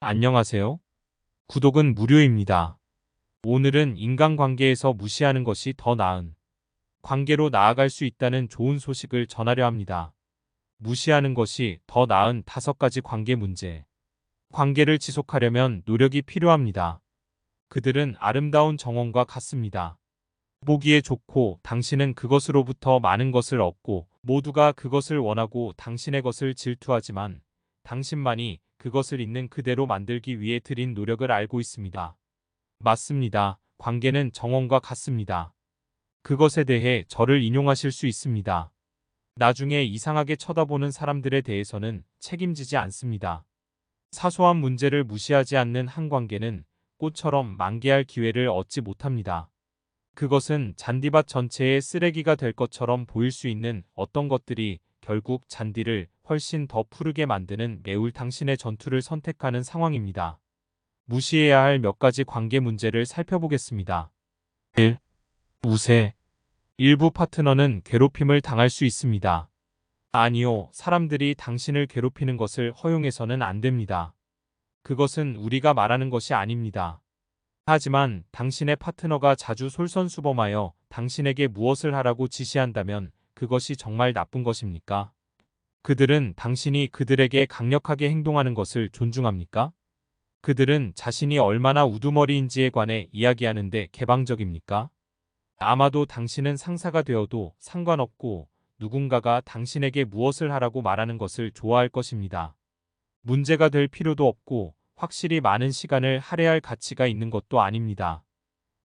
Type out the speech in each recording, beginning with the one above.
안녕하세요. 구독은 무료입니다. 오늘은 인간관계에서 무시하는 것이 더 나은 관계로 나아갈 수 있다는 좋은 소식을 전하려 합니다. 무시하는 것이 더 나은 다섯 가지 관계 문제. 관계를 지속하려면 노력이 필요합니다. 그들은 아름다운 정원과 같습니다. 보기에 좋고 당신은 그것으로부터 많은 것을 얻고 모두가 그것을 원하고 당신의 것을 질투하지만 당신만이 그것을 있는 그대로 만들기 위해 들인 노력을 알고 있습니다. 맞습니다. 관계는 정원과 같습니다. 그것에 대해 저를 인용하실 수 있습니다. 나중에 이상하게 쳐다보는 사람들에 대해서는 책임지지 않습니다. 사소한 문제를 무시하지 않는 한 관계는 꽃처럼 만개할 기회를 얻지 못합니다. 그것은 잔디밭 전체의 쓰레기가 될 것처럼 보일 수 있는 어떤 것들이 결국 잔디를 훨씬 더 푸르게 만드는 매울 당신의 전투를 선택하는 상황입니다. 무시해야 할 몇 가지 관계 문제를 살펴보겠습니다. 1. 우세. 일부 파트너는 괴롭힘을 당할 수 있습니다. 아니요, 사람들이 당신을 괴롭히는 것을 허용해서는 안 됩니다. 그것은 우리가 말하는 것이 아닙니다. 하지만 당신의 파트너가 자주 솔선수범하여 당신에게 무엇을 하라고 지시한다면 그것이 정말 나쁜 것입니까? 그들은 당신이 그들에게 강력하게 행동하는 것을 존중합니까? 그들은 자신이 얼마나 우두머리인지에 관해 이야기하는데 개방적입니까? 아마도 당신은 상사가 되어도 상관없고 누군가가 당신에게 무엇을 하라고 말하는 것을 좋아할 것입니다. 문제가 될 필요도 없고 확실히 많은 시간을 할애할 가치가 있는 것도 아닙니다.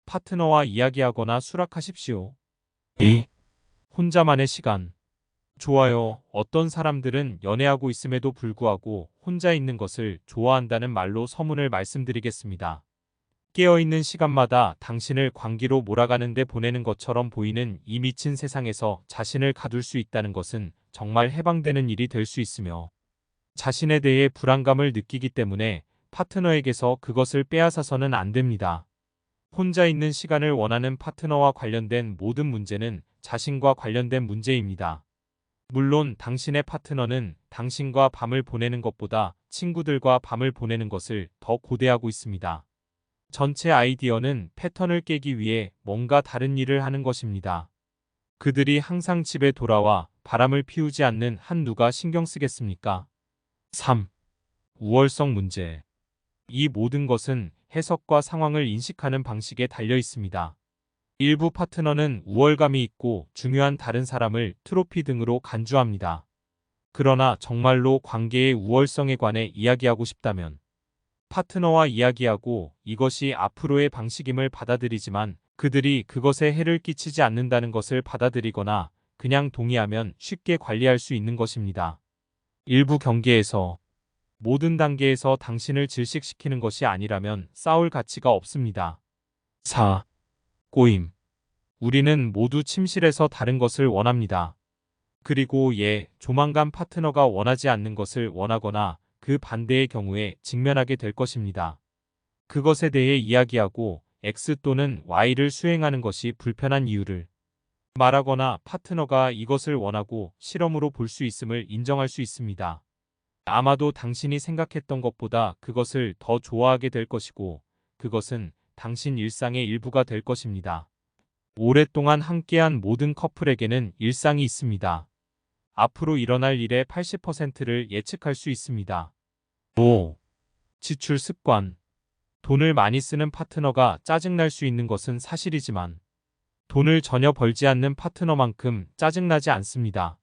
파트너와 이야기하거나 수락하십시오. 2. 혼자만의 시간. 좋아요. 어떤 사람들은 연애하고 있음에도 불구하고 혼자 있는 것을 좋아한다는 말로 서문을 말씀드리겠습니다. 깨어있는 시간마다 당신을 광기로 몰아가는데 보내는 것처럼 보이는 이 미친 세상에서 자신을 가둘 수 있다는 것은 정말 해방되는 일이 될 수 있으며 자신에 대해 불안감을 느끼기 때문에 파트너에게서 그것을 빼앗아서는 안 됩니다. 혼자 있는 시간을 원하는 파트너와 관련된 모든 문제는 자신과 관련된 문제입니다. 물론 당신의 파트너는 당신과 밤을 보내는 것보다 친구들과 밤을 보내는 것을 더 고대하고 있습니다. 전체 아이디어는 패턴을 깨기 위해 뭔가 다른 일을 하는 것입니다. 그들이 항상 집에 돌아와 바람을 피우지 않는 한 누가 신경 쓰겠습니까? 3. 우월성 문제. 이 모든 것은 해석과 상황을 인식하는 방식에 달려 있습니다. 일부 파트너는 우월감이 있고 중요한 다른 사람을 트로피 등으로 간주합니다. 그러나 정말로 관계의 우월성에 관해 이야기하고 싶다면 파트너와 이야기하고 이것이 앞으로의 방식임을 받아들이지만 그들이 그것에 해를 끼치지 않는다는 것을 받아들이거나 그냥 동의하면 쉽게 관리할 수 있는 것입니다. 일부 경계에서 모든 단계에서 당신을 질식시키는 것이 아니라면 싸울 가치가 없습니다. 4. 꼬임. 우리는 모두 침실에서 다른 것을 원합니다. 그리고 예, 조만간 파트너가 원하지 않는 것을 원하거나 그 반대의 경우에 직면하게 될 것입니다. 그것에 대해 이야기하고 X 또는 Y를 수행하는 것이 불편한 이유를 말하거나 파트너가 이것을 원하고 실험으로 볼 수 있음을 인정할 수 있습니다. 아마도 당신이 생각했던 것보다 그것을 더 좋아하게 될 것이고 그것은 당신 일상의 일부가 될 것입니다. 오랫동안 함께한 모든 커플에게는 일상이 있습니다. 앞으로 일어날 일의 80%를 예측할 수 있습니다. 5. 지출 습관. 돈을 많이 쓰는 파트너가 짜증날 수 있는 것은 사실이지만 돈을 전혀 벌지 않는 파트너만큼 짜증나지 않습니다.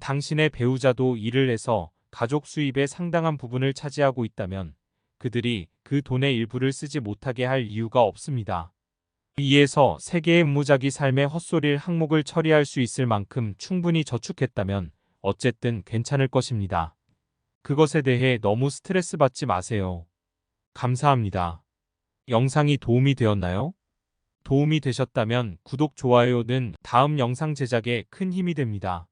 당신의 배우자도 일을 해서 가족 수입의 상당한 부분을 차지하고 있다면 그들이 그 돈의 일부를 쓰지 못하게 할 이유가 없습니다. 이에서 세계의 무작위 삶의 헛소리를 항목을 처리할 수 있을 만큼 충분히 저축했다면 어쨌든 괜찮을 것입니다. 그것에 대해 너무 스트레스 받지 마세요. 감사합니다. 영상이 도움이 되었나요? 도움이 되셨다면 구독, 좋아요 는 다음 영상 제작에 큰 힘이 됩니다.